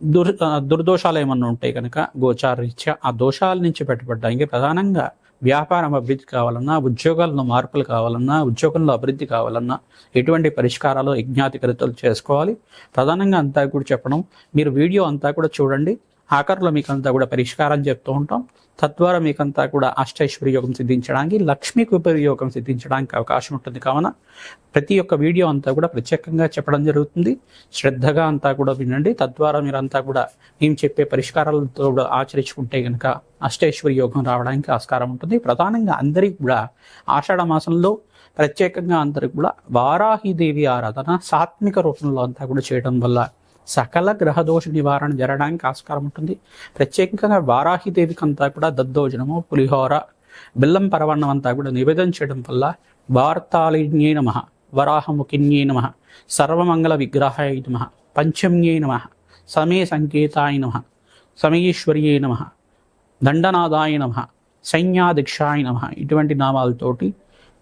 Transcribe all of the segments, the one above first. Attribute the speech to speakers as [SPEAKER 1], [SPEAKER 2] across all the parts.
[SPEAKER 1] దుర్ దుర్దోషాలు ఏమన్నా ఉంటే కనుక గోచార రీత్యా ఆ దోషాల నుంచి పెట్టబడ్డానికి ప్రధానంగా వ్యాపారం అభివృద్ధి కావాలన్నా ఉద్యోగాల్లో మార్పులు కావాలన్నా ఉద్యోగంలో అభివృద్ధి కావాలన్నా ఎటువంటి పరిష్కారాలు యజ్ఞాతికరితలు చేసుకోవాలి. ప్రధానంగా అంతా కూడా చెప్పడం మీరు వీడియో అంతా కూడా చూడండి. ఆఖరిలో మీకు అంతా కూడా పరిష్కారం చెప్తూ ఉంటాం. తద్వారా మీకంతా కూడా అష్టైశ్వర్య యోగం సిద్ధించడానికి లక్ష్మీకి ఉపయోగం సిద్ధించడానికి అవకాశం ఉంటుంది. కావున ప్రతి ఒక్క వీడియో అంతా కూడా ప్రత్యేకంగా చెప్పడం జరుగుతుంది. శ్రద్ధగా అంతా కూడా వినండి. తద్వారా మీరంతా కూడా మేము చెప్పే పరిష్కారాలతో కూడా ఆచరించుకుంటే కనుక అష్టైశ్వర్య యోగం రావడానికి ఆస్కారం ఉంటుంది. ప్రధానంగా అందరికీ కూడా ఆషాఢ మాసంలో ప్రత్యేకంగా అందరికి కూడా వారాహిదేవి ఆరాధన సాత్విక రూపంలో అంతా కూడా చేయడం వల్ల సకల గ్రహదోష నివారణ జరగడానికి ఆస్కారం ఉంటుంది. ప్రత్యేకంగా వారాహిదేవికి అంతా కూడా దద్దోజనము పులిహోర బెల్లం పరవన్నం అంతా కూడా నివేదన చేయడం వల్ల వార్తాళిన్యే నమ వరాహముఖిన్యే నమ సర్వమంగళ విగ్రహాయ నమ పంచమ్యే నమ సమయ సంకేతాయ నమ సమయేశ్వర్యే నమ దండనాదాయ నమ సైన్యాధిక్షాయ నమ ఇటువంటి నామాలతోటి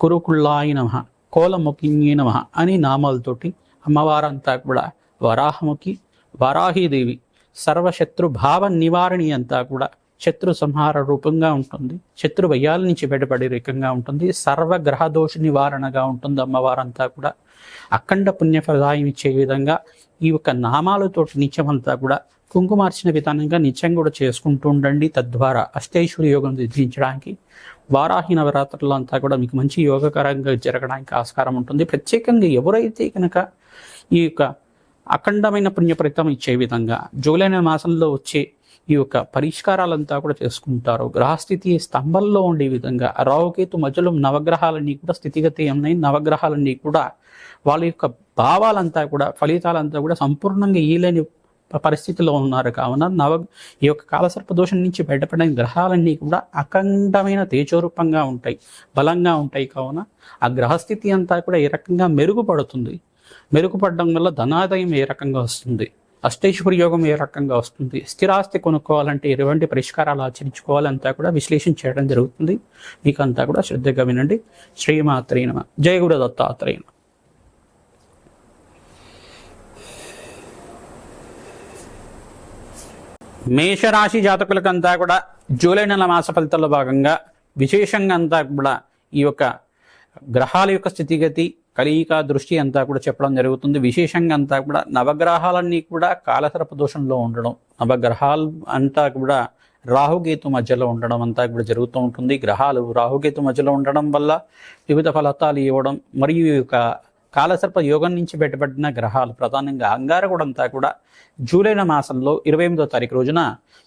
[SPEAKER 1] కురుకుళ్ళాయ నమ కోలముఖిన్యే నమ అని నామాలతోటి అమ్మవారంతా కూడా వరాహముఖి వరాహీదేవి సర్వశత్రు భావ నివారణి అంతా కూడా శత్రు సంహార రూపంగా ఉంటుంది. శత్రు భయాల నుంచి బయటపడే రకంగా ఉంటుంది. సర్వ గ్రహ దోష నివారణగా ఉంటుంది అమ్మవారంతా కూడా. అఖండ పుణ్యఫలదాయం ఇచ్చే విధంగా ఈ యొక్క నామాలతో నిత్యమంతా కూడా కుంకుమార్చిన విధానంగా నిత్యం కూడా చేసుకుంటూ ఉండండి. తద్వారా అష్టైశ్వరి యోగం సిద్ధించడానికి వారాహి నవరాత్రులు అంతా కూడా మీకు మంచి యోగకరంగా జరగడానికి ఆస్కారం ఉంటుంది. ప్రత్యేకంగా ఎవరైతే కనుక ఈ యొక్క అఖండమైన పుణ్యఫలితం ఇచ్చే విధంగా జూలై నెల మాసంలో వచ్చే ఈ యొక్క పరిష్కారాలంతా కూడా చేసుకుంటారు గ్రహస్థితి స్తంభంలో ఉండే విధంగా రావుకేతు మధ్యలో నవగ్రహాలన్నీ కూడా స్థితిగతి ఉన్నాయి నవగ్రహాలన్నీ కూడా వాళ్ళ యొక్క భావాలంతా కూడా ఫలితాలంతా కూడా సంపూర్ణంగా ఈలేని పరిస్థితిలో ఉన్నారు. కావున నవ ఈ యొక్క కాలసర్ప దోషం నుంచి బయటపడిన గ్రహాలన్నీ కూడా అఖండమైన తేజోరూపంగా ఉంటాయి. బలంగా ఉంటాయి. కావున ఆ గ్రహస్థితి అంతా కూడా ఈ రకంగా మెరుగుపడుతుంది. మెరుగుపడడం వల్ల ధనాదాయం ఏ రకంగా వస్తుంది? అష్టైశ్వర్య యోగం ఏ రకంగా వస్తుంది? స్థిరాస్తి కొనుక్కోవాలంటే ఎటువంటి పరిష్కారాలు ఆచరించుకోవాలంతా కూడా విశ్లేషణ చేయడం జరుగుతుంది. మీకు అంతా కూడా శ్రద్ధగా వినండి. శ్రీమాత్రేయ జయగుడ దత్తాత్రేయన మేషరాశి జాతకులకంతా కూడా జూలై నెల మాస ఫలితాల్లో భాగంగా విశేషంగా అంతా కూడా ఈ యొక్క గ్రహాల యొక్క స్థితిగతి కలియిక దృష్టి అంతా కూడా చెప్పడం జరుగుతుంది. విశేషంగా అంతా కూడా నవగ్రహాలన్నీ కూడా కాలసర్ప దోషంలో ఉండడం నవగ్రహాలు అంతా కూడా రాహుకేతు మధ్యలో ఉండడం అంతా కూడా జరుగుతూ ఉంటుంది. గ్రహాలు రాహుకేతు మధ్యలో ఉండడం వల్ల వివిధ ఫలితాలు ఇవ్వడం మరియు యొక్క కాలసర్ప యోగం నుంచి బయటపడిన గ్రహాలు ప్రధానంగా అంగారకుడంతా కూడా జూలైన మాసంలో ఇరవై ఎనిమిదో తారీఖు రోజున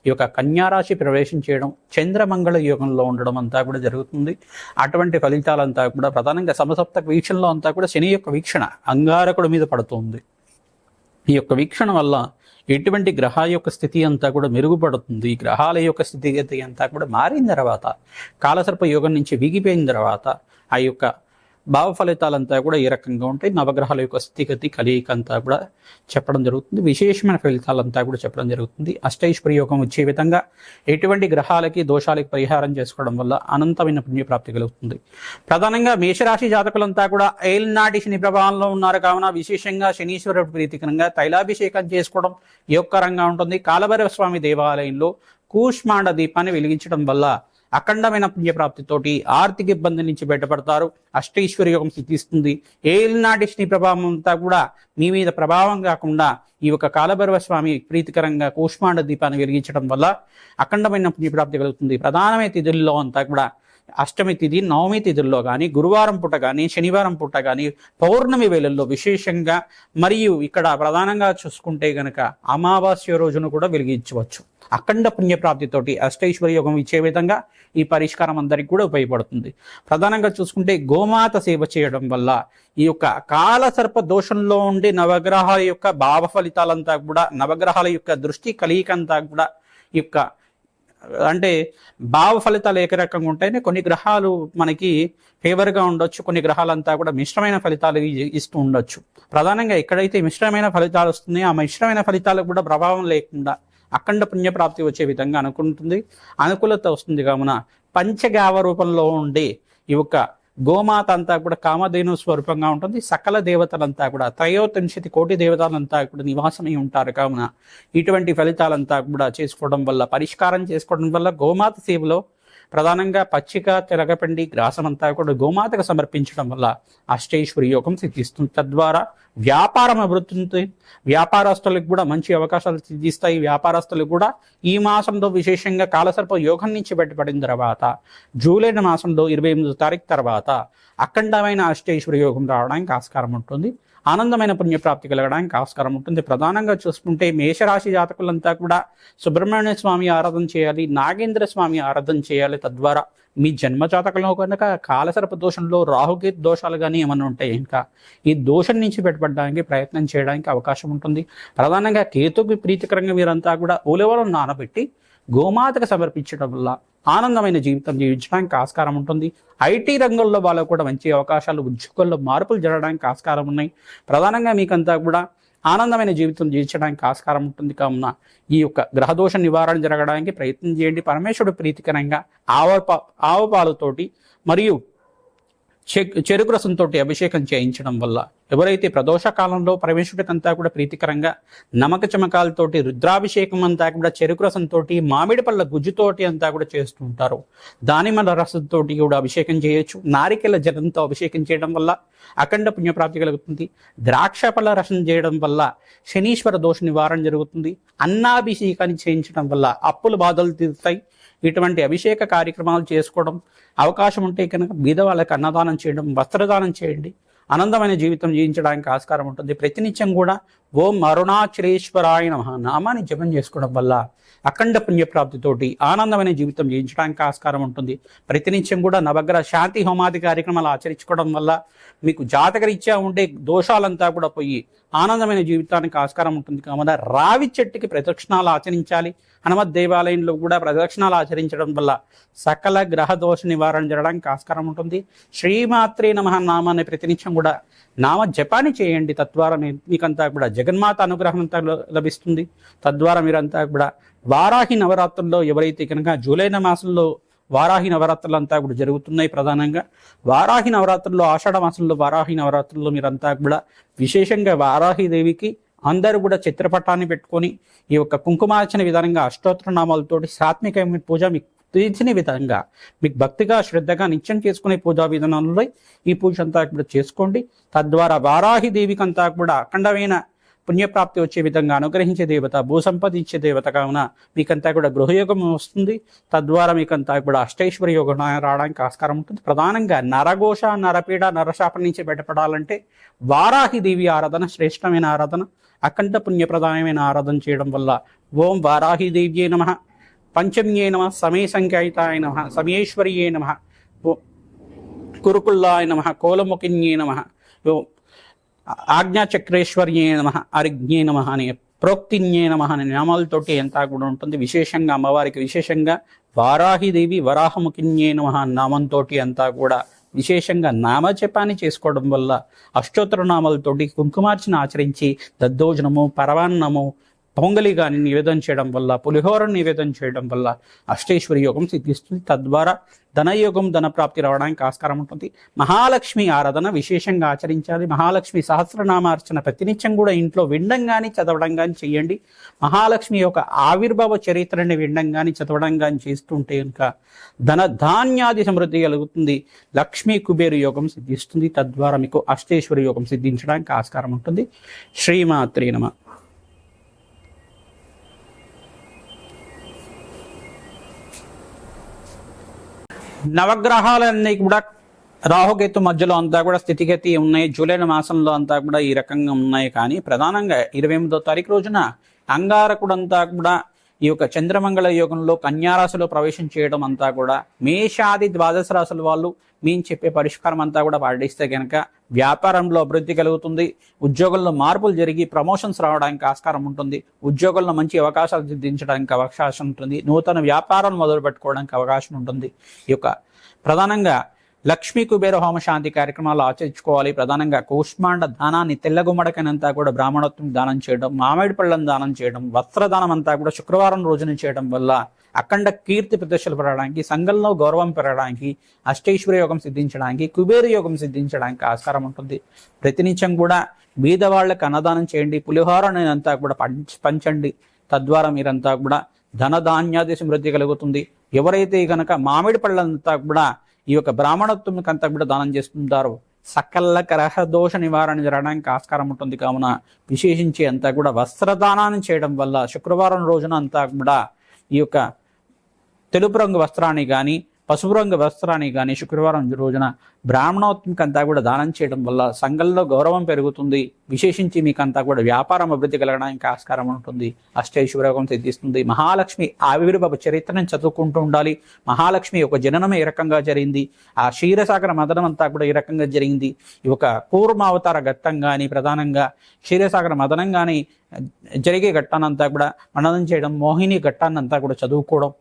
[SPEAKER 1] ఈ యొక్క కన్యారాశి ప్రవేశం చేయడం చంద్రమంగళ యోగంలో ఉండడం అంతా కూడా జరుగుతుంది. అటువంటి ఫలితాలంతా కూడా ప్రధానంగా సమసప్తక వీక్షణలో అంతా కూడా శని యొక్క వీక్షణ అంగారకుడి మీద పడుతుంది. ఈ యొక్క వీక్షణ వల్ల ఎటువంటి గ్రహాల యొక్క స్థితి అంతా కూడా మెరుగుపడుతుంది. ఈ గ్రహాల యొక్క స్థితిగతి అంతా కూడా మారిన తర్వాత కాలసర్ప యోగం నుంచి వీగిపోయిన తర్వాత ఆ యొక్క భావ ఫలితాలంతా కూడా ఈ రకంగా ఉంటాయి. నవగ్రహాల యొక్క స్థితిగతి కలియిక అంతా కూడా చెప్పడం జరుగుతుంది. విశేషమైన ఫలితాలంతా కూడా చెప్పడం జరుగుతుంది. అష్టైశ్వర్య యోగం వచ్చే విధంగా ఎటువంటి గ్రహాలకి దోషాలకి పరిహారం చేసుకోవడం వల్ల అనంతమైన పుణ్యప్రాప్తి కలుగుతుంది. ప్రధానంగా మేషరాశి జాతకులంతా కూడా ఏల్నాటి శని ప్రభావంలో ఉన్నారు. కావున విశేషంగా శనీశ్వరుడు ప్రీతికరంగా తైలాభిషేకం చేసుకోవడం యోగకరంగా ఉంటుంది. కాలభైరవ స్వామి దేవాలయంలో కూష్మాండ దీపాన్ని వెలిగించడం వల్ల అఖండమైన పుణ్యప్రాప్తితోటి ఆర్థిక ఇబ్బంది నుంచి బయటపడతారు. అష్టైశ్వర్య యోగం సిద్ధిస్తుంది. ఏలినాటి శని ప్రభావం అంతా కూడా మీ మీద ప్రభావం కాకుండా ఈ యొక్క కాలభైరవ స్వామి ప్రీతికరంగా కూష్మాండ దీపాన్ని వెలిగించడం వల్ల అఖండమైన పుణ్యప్రాప్తి కలుగుతుంది. ప్రధానమైన తిథుల్లో అంతా కూడా అష్టమి తిథి నవమి తిథుల్లో కానీ గురువారం పూట కానీ శనివారం పూట కానీ పౌర్ణమి వేళల్లో విశేషంగా మరియు ఇక్కడ ప్రధానంగా చూసుకుంటే గనక అమావాస్య రోజును కూడా వెలిగించవచ్చు. అఖండ పుణ్యప్రాప్తితోటి అష్టైశ్వర్య యోగం ఇచ్చే విధంగా ఈ పరిష్కారం అందరికి కూడా ఉపయోగపడుతుంది. ప్రధానంగా చూసుకుంటే గోమాత సేవ చేయడం వల్ల ఈ యొక్క కాలసర్ప దోషంలో ఉండే నవగ్రహాల యొక్క భావ ఫలితాలంతా కూడా నవగ్రహాల యొక్క దృష్టి కలియికంతా కూడా ఈ యొక్క అంటే భావ ఫలితాలు ఏక రకంగా ఉంటాయి కొన్ని గ్రహాలు మనకి ఫేవర్గా ఉండొచ్చు కొన్ని గ్రహాలంతా కూడా మిశ్రమైన ఫలితాలు ఇస్తూ ఉండొచ్చు. ప్రధానంగా ఎక్కడైతే మిశ్రమైన ఫలితాలు వస్తున్నాయో ఆ మిశ్రమైన ఫలితాలకు కూడా ప్రభావం లేకుండా అఖండ పుణ్యప్రాప్తి వచ్చే విధంగా అనుకుంటుంది. అనుకూలత వస్తుంది కావున పంచగావ రూపంలో ఉండే ఈ యొక్క గోమాత అంతా కూడా కామధేను స్వరూపంగా ఉంటుంది. సకల దేవతలంతా కూడా త్రయోత్రింశతి కోటి దేవతలంతా కూడా నివాసమై ఉంటారు. కావున ఇటువంటి ఫలితాలంతా కూడా చేసుకోవడం వల్ల పరిష్కారం చేసుకోవడం వల్ల గోమాత సేవలో ప్రధానంగా పచ్చిక తెలగపిండి గ్రాసం అంతా కూడా గోమాతకు సమర్పించడం వల్ల అష్టైశ్వరి యోగం సిద్ధిస్తుంది. తద్వారా వ్యాపారం అభివృద్ధి వ్యాపారస్తులకు కూడా మంచి అవకాశాలు సిద్ధిస్తాయి. వ్యాపారస్తులకు కూడా ఈ మాసంలో విశేషంగా కాలసర్ప యోగం నుంచి బయటపడిన తర్వాత జూలై మాసంలో ఇరవై ఎనిమిదో తారీఖు తర్వాత అఖండమైన అష్టైశ్వరి యోగం రావడానికి ఆస్కారం ఉంటుంది. ఆనందమైన పుణ్యప్రాప్తి కలగడానికి ఆస్కారం ఉంటుంది. ప్రధానంగా చూసుకుంటే మేషరాశి జాతకులంతా కూడా సుబ్రహ్మణ్య స్వామి ఆరాధన చేయాలి నాగేంద్ర స్వామి ఆరాధన చేయాలి. తద్వారా మీ జన్మ జాతకంలో కనుక కాలసర్ప దోషంలో రాహుకేతు దోషాలు కానీ ఏమైనా ఉంటాయి? ఇంకా ఈ దోషం నుంచి బయటపడడానికి ప్రయత్నం చేయడానికి అవకాశం ఉంటుంది. ప్రధానంగా కేతుకి ప్రీతికరంగా మీరంతా కూడా ఉలవలను నానబెట్టి గోమాతకు సమర్పించడం వల్ల ఆనందమైన జీవితం జీవించడానికి ఆస్కారం ఉంటుంది. ఐటీ రంగంలో వాళ్ళకు కూడా మంచి అవకాశాలు ఉద్యోగాల్లో మార్పులు జరగడానికి ఆస్కారం ఉన్నాయి. ప్రధానంగా మీకంతా కూడా ఆనందమైన జీవితం జీవించడానికి ఆస్కారం ఉంటుంది. కావున ఈ యొక్క గ్రహదోష నివారణ జరగడానికి ప్రయత్నం చేయండి. పరమేశ్వరుడు ప్రీతికరంగా ఆవ ఆవపాలతోటి మరియు చెరుకు రసంతో అభిషేకం చేయించడం వల్ల ఎవరైతే ప్రదోష కాలంలో ప్రవేశుడికంతా కూడా ప్రీతికరంగా నమక చమకాలతోటి రుద్రాభిషేకం అంతా కూడా చెరుకు రసంతో మామిడి పళ్ళ గుజ్జుతోటి అంతా కూడా చేస్తూ ఉంటారు. దానిమ్మల రసంతో కూడా అభిషేకం చేయొచ్చు. నారికెల జలంతో అభిషేకం చేయడం వల్ల అఖండ పుణ్యప్రాప్తి కలుగుతుంది. ద్రాక్ష పళ్ళ రసం చేయడం వల్ల శనీశ్వర దోష నివారణ జరుగుతుంది. అన్నాభిషేకాన్ని చేయించడం వల్ల అప్పుల బాధలు తీరుతాయి. ఇటువంటి అభిషేక కార్యక్రమాలు చేసుకోవడం అవకాశం ఉంటే కనుక బీదవాళ్ళకి అన్నదానం చేయడం వస్త్రదానం చేయండి. ఆనందమైన జీవితం జీవించడానికి ఆస్కారం ఉంటుంది. ప్రతినిత్యం కూడా ఓం అరుణాచలేశ్వరాయ నమ. నామాన్ని జపం చేసుకోవడం వల్ల అఖండ పుణ్యప్రాప్తితోటి ఆనందమైన జీవితం జీవించడానికి ఆస్కారం ఉంటుంది. ప్రతినిత్యం కూడా నవగ్రహ శాంతి హోమాది కార్యక్రమాలు ఆచరించుకోవడం వల్ల మీకు జాతకరీత్యా ఉండే దోషాలంతా కూడా పోయి ఆనందమైన జీవితానికి ఆస్కారం ఉంటుంది. కావున రావి చెట్టుకి ప్రదక్షిణాలు ఆచరించాలి. హనుమత్ దేవాలయంలో కూడా ప్రదక్షిణాలు ఆచరించడం వల్ల సకల గ్రహ దోష నివారణ జరగడానికి ఆస్కారం ఉంటుంది. శ్రీమాత్రే నమ. నామాన్ని ప్రతినిత్యం కూడా నామ జపాన్ని చేయండి. తద్వారా మీకంతా కూడా జగన్మాత అనుగ్రహం అంతా లభిస్తుంది. తద్వారా మీరంతా కూడా వారాహి నవరాత్రుల్లో ఎవరైతే కనుక జూలై మాసంలో వారాహి నవరాత్రులు అంతా కూడా జరుగుతున్నాయి ప్రధానంగా వారాహి నవరాత్రుల్లో ఆషాఢ మాసంలో వారాహి నవరాత్రుల్లో మీరంతా కూడా విశేషంగా వారాహి దేవికి అందరూ కూడా చిత్రపటాన్ని పెట్టుకొని ఈ యొక్క కుంకుమార్చన విధానంగా అష్టోత్తర నామాలతోటి సాత్వికమైన పూజ మీకు తీర్చిన విధంగా మీకు భక్తిగా శ్రద్ధగా నిత్యం చేసుకునే పూజా విధానంలో ఈ పూజ అంతా కూడా చేసుకోండి. తద్వారా వారాహి దేవికి అంతా కూడా అఖండమైన పుణ్యప్రాప్తి వచ్చే విధంగా అనుగ్రహించే దేవత భూసంపద ఇచ్చే దేవత కావున మీకంతా కూడా గృహయోగం వస్తుంది. తద్వారా మీకంతా కూడా అష్టేశ్వర యోగం రావడానికి ఆస్కారం ఉంటుంది. ప్రధానంగా నరఘోష నరపీడ నరశాపం నుంచి బయటపడాలంటే వారాహి దేవి ఆరాధన శ్రేష్టమైన ఆరాధన అఖండ పుణ్యప్రదాయమైన ఆరాధన చేయడం వల్ల ఓం వారాహి దేవ్యే నమ పంచమ్యే నమ సమయ సంఖ్యాయితాయ నమ సమయేశ్వర్యే నమ కురుకుల్లాయ నమ కోలముఖిన్యే నమ ఆజ్ఞాచక్రేశ్వర్యే నమ అరిజ్ఞే నమ అనే ప్రోక్తిన్యే నమ అనే నామాలతోటి అంతా కూడా ఉంటుంది. విశేషంగా అమ్మవారికి విశేషంగా వారాహిదేవి వరాహముఖిన్యే నమ నామంతో అంతా కూడా విశేషంగా నామజపాన్ని చేసుకోవడం వల్ల అష్టోత్తర నామాలతోటి కుంకుమార్చన ఆచరించి దద్దోజనము పరవాన్నము పొంగలిగాని నివేదన చేయడం వల్ల పులిహోరను నివేదన చేయడం వల్ల అష్టేశ్వరి యోగం సిద్ధిస్తుంది. తద్వారా ధనయోగం ధన ప్రాప్తి రావడానికి ఆస్కారం ఉంటుంది. మహాలక్ష్మి ఆరాధన విశేషంగా ఆచరించాలి. మహాలక్ష్మి సహస్రనామార్చన ప్రతినిత్యం కూడా ఇంట్లో వినడం కానీ చదవడం కానీ చేయండి. మహాలక్ష్మి యొక్క ఆవిర్భావ చరిత్రని వినడం కానీ చదవడం కానీ చేస్తుంటే కనుక ధన ధాన్యాది సమృద్ధి కలుగుతుంది. లక్ష్మీ కుబేరు యోగం సిద్ధిస్తుంది. తద్వారా మీకు అష్టేశ్వరి యోగం సిద్ధించడానికి ఆస్కారం ఉంటుంది. శ్రీమాత్రి నమ. నవగ్రహాలన్నీ కూడా రాహుకేతు మధ్యలో అంతా కూడా స్థితిగతి ఉన్నాయి. జూలై మాసంలో అంతా కూడా ఈ రకంగా ఉన్నాయి. కానీ ప్రధానంగా ఇరవై ఎనిమిదో తారీఖు రోజున అంగారకుడు అంతా కూడా ఈ యొక్క చంద్రమంగళ యోగంలో కన్యారాశిలో ప్రవేశం చేయడం అంతా కూడా మేషాది ద్వాదశ రాశుల వాళ్ళు మేము చెప్పే పరిష్కారం అంతా కూడా పాటిస్తే కనుక వ్యాపారంలో అభివృద్ధి కలుగుతుంది ఉద్యోగంలో మార్పులు జరిగి ప్రమోషన్స్ రావడానికి ఆస్కారం ఉంటుంది ఉద్యోగంలో మంచి అవకాశాలు సిద్ధించడానికి అవకాశం ఉంటుంది నూతన వ్యాపారం మొదలు పెట్టుకోవడానికి అవకాశం ఉంటుంది. ఈ యొక్క ప్రధానంగా లక్ష్మీ కుబేర హోమ శాంతి కార్యక్రమాలు ఆచరించుకోవాలి. ప్రధానంగా కూష్మాండ దానాన్ని తెల్లగుమ్మడకనంతా కూడా బ్రాహ్మణత్వం దానం చేయడం మామిడి పళ్ళను దానం చేయడం వస్త్రదానం అంతా కూడా శుక్రవారం రోజున చేయడం వల్ల అఖండ కీర్తి ప్రదర్శనలు పెరగడానికి సంఘంలో గౌరవం పెరగడానికి అష్టైశ్వర్య యోగం సిద్ధించడానికి కుబేర యోగం సిద్ధించడానికి ఆస్కారం ఉంటుంది. ప్రతినిత్యం కూడా బీద వాళ్ళకి అన్నదానం చేయండి పులిహోరని అంతా కూడా పంచండి. తద్వారా మీరంతా కూడా ధనధాన్యాది సమృద్ధి కలుగుతుంది. ఎవరైతే కనుక మామిడి పళ్ళంతా కూడా ఈ యొక్క బ్రాహ్మణత్వంకి అంతా కూడా దానం చేస్తుంటారు. సకల గ్రహ దోష నివారణ జరగడానికి ఆస్కారం ఉంటుంది. కావున విశేషించి అంతా కూడా వస్త్రదానాన్ని చేయడం వల్ల శుక్రవారం రోజున అంతా కూడా ఈ యొక్క తెలుపు రంగు వస్త్రాన్ని కానీ పసుపు రంగు వస్త్రాన్ని కానీ శుక్రవారం రోజున బ్రాహ్మణోత్మికంతా కూడా దానం చేయడం వల్ల సంఘంలో గౌరవం పెరుగుతుంది. విశేషించి మీకంతా కూడా వ్యాపారం అభివృద్ధి కలగడానికి ఆస్కారం ఉంటుంది. అష్టైశ్వర్యోగం సిద్ధిస్తుంది. మహాలక్ష్మి ఆవిర్భవ చరిత్రను చదువుకుంటూ ఉండాలి. మహాలక్ష్మి యొక్క జననం ఏ రకంగా జరిగింది. ఆ క్షీరసాగర మదనం అంతా కూడా ఏ రకంగా జరిగింది. ఈ ఒక కూర్మావతార ఘట్టం కానీ ప్రధానంగా క్షీరసాగర మదనం కానీ జరిగే ఘట్టానంతా కూడా మననం చేయడం మోహిని ఘట్టాన్నంతా కూడా చదువుకోవడం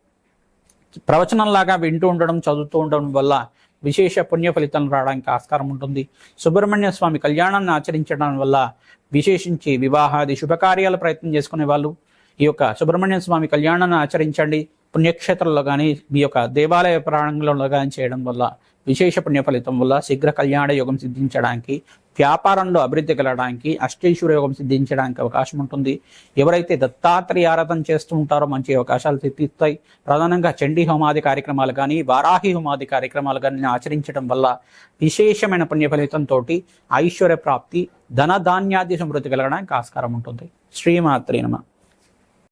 [SPEAKER 1] ప్రవచనంలాగా వింటూ ఉండడం చదువుతూ ఉండడం వల్ల విశేష పుణ్య ఫలితం రావడానికి ఆస్కారం ఉంటుంది. సుబ్రహ్మణ్య స్వామి కళ్యాణాన్ని ఆచరించడం వల్ల విశేషించి వివాహాది శుభకార్యాలు ప్రయత్నం చేసుకునే వాళ్ళు ఈ యొక్క సుబ్రహ్మణ్య స్వామి కళ్యాణాన్ని ఆచరించండి. పుణ్యక్షేత్రంలో కానీ మీ యొక్క దేవాలయ ప్రాంగణంలో కానీ చేయడం వల్ల విశేష పుణ్య ఫలితం వల్ల శీఘ్ర కళ్యాణ యోగం సిద్ధించడానికి వ్యాపారంలో అభివృద్ధి కలగడానికి అష్టేశ్వర యోగం సిద్ధించడానికి అవకాశం ఉంటుంది. ఎవరైతే దత్తాత్రేయ ఆరాధన చేస్తూ ఉంటారో మంచి అవకాశాలు సిద్ధిస్తాయి. ప్రధానంగా చండీ హోమాది కార్యక్రమాలు కానీ వారాహి హోమాది కార్యక్రమాలు కానీ ఆచరించడం వల్ల విశేషమైన పుణ్య ఫలితంతో ఐశ్వర్య ప్రాప్తి ధన ధాన్యాది సమృద్ధి కలగడానికి ఆస్కారం ఉంటుంది. శ్రీమాత్రి నమ.